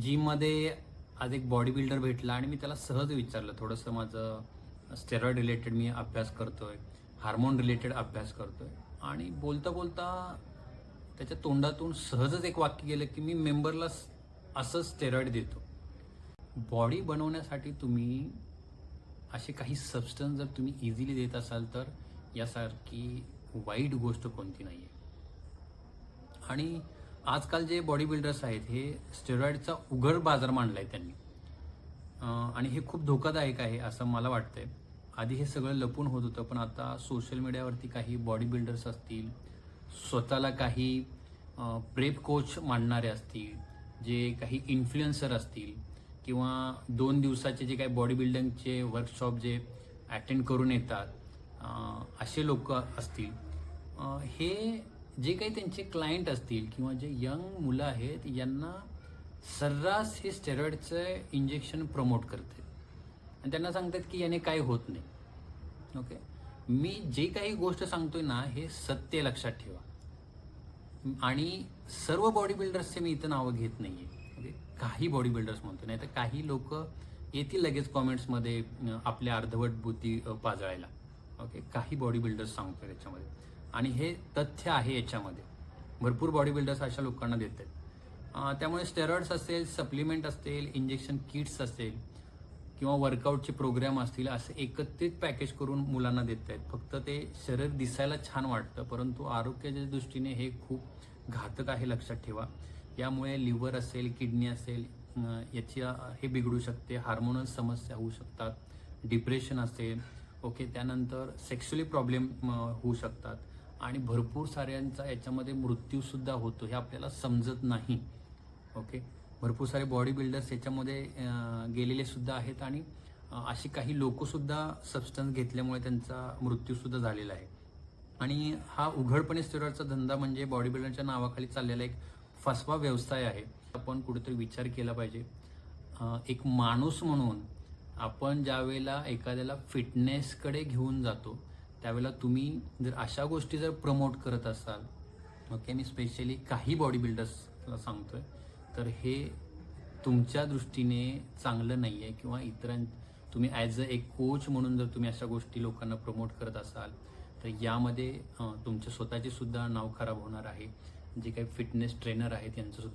जिममध्ये आज एक बॉडी बिल्डर भेटला आणि मी त्याला सहज विचारलं थोडंसं माझं स्टेरॉइड रिलेटेड मी अभ्यास करतोय हार्मोन रिलेटेड अभ्यास करतोय. आणि बोलता बोलता त्याच्या तोंडातून सहजच एक वाक्य गेलं की मी मेंबरला असं स्टेरॉइड देतो. बॉडी बनवण्यासाठी तुम्ही असे काही सबस्टन्स जर तुम्ही इझिली देत असाल तर यासारखी वाईट गोष्ट कोणती नाही आहे आणि आजकाल जे बॉडी बिल्डर्स आहेत हे स्टेरॉइडचा उघड बाजार मांडला आहे त्यांनी आणि हे खूप धोकादायक आहे असं मला वाटतंय. आधी हे सगळं लपून होत होतं पण आता सोशल मीडियावरती काही बॉडी बिल्डर्स असतील स्वतःला काही प्रेप कोच मांडणारे असतील जे काही इन्फ्लुएन्सर असतील किंवा दोन दिवसाचे जे काही बॉडी बिल्डिंगचे वर्कशॉप जे अटेंड करून येतात असे लोक असतील हे जे काही त्यांचे क्लायंट असतील किंवा जे यंग मुलं आहेत यांना सर्रास हे स्टेरॉइडचं इंजेक्शन प्रमोट करते. आणि त्यांना सांगतात की याने काय होत नाही. ओके मी जे काही गोष्ट सांगतोय ना हे सत्य लक्षात ठेवा. आणि सर्व बॉडी बिल्डर्सचे मी इथं नावं घेत नाहीये. ओके काही बॉडी बिल्डर्स म्हणतो नाही तर काही लोक येतील लगेच कॉमेंट्समध्ये आपल्या अर्धवट बुद्धी पाजळायला. ओके काही बॉडी बिल्डर्स सांगतो त्याच्यामध्ये. आणि हे तथ्य आहे याच्यामध्ये. भरपूर बॉडी बिल्डर्स अशा लोकांना देत आहेत त्यामुळे स्टेरॉइड्स असेल सप्लिमेंट असेल इंजेक्शन किट्स असेल किंवा वर्कआउटचे प्रोग्राम असतील असे एकत्रित पॅकेज करून मुलांना देत आहेत फक्त ते शरीर दिसायला छान वाटतं परंतु आरोग्याच्या दृष्टीने हे खूप घातक आहे लक्षात ठेवा. यामुळे लिव्हर असेल किडनी असेल याची हे बिघडू शकते हार्मोनल समस्या होऊ शकतात डिप्रेशन असेल ओके त्यानंतर सेक्शुअली प्रॉब्लेम होऊ शकतात. आणि भरपूर साऱ्यांचा याच्यामध्ये मृत्यूसुद्धा होतो हे आपल्याला समजत नाही. ओके भरपूर सारे बॉडी बिल्डर्स याच्यामध्ये गेलेले सुद्धा आहेत आणि अशी काही लोकसुद्धा सबस्टन्स घेतल्यामुळे त्यांचा मृत्यूसुद्धा झालेला आहे. आणि हा उघडपणे स्टेरॉइडचा धंदा म्हणजे बॉडी बिल्डरच्या नावाखाली चाललेला एक फसवा व्यवसाय आहे. आपण कुठेतरी विचार केला पाहिजे. एक माणूस म्हणून आपण ज्यावेळेला एखाद्याला फिटनेसकडे घेऊन जातो त्यावेळेला तुम्ही जर अशा गोष्टी जर प्रमोट करत असाल ओके मी स्पेशली काही बॉडी बिल्डर्सला सांगतोय तर हे तुमच्या दृष्टीने चांगलं नाही आहे किंवा इतरां तुम्ही ॲज अ एक कोच म्हणून जर तुम्ही अशा गोष्टी लोकांना प्रमोट करत असाल तर यामध्ये अं, तुमच्या स्वतःचे सुद्धा नाव खराब होणार आहे. जे काही फिटनेस ट्रेनर आहेत यांचं सुद्धा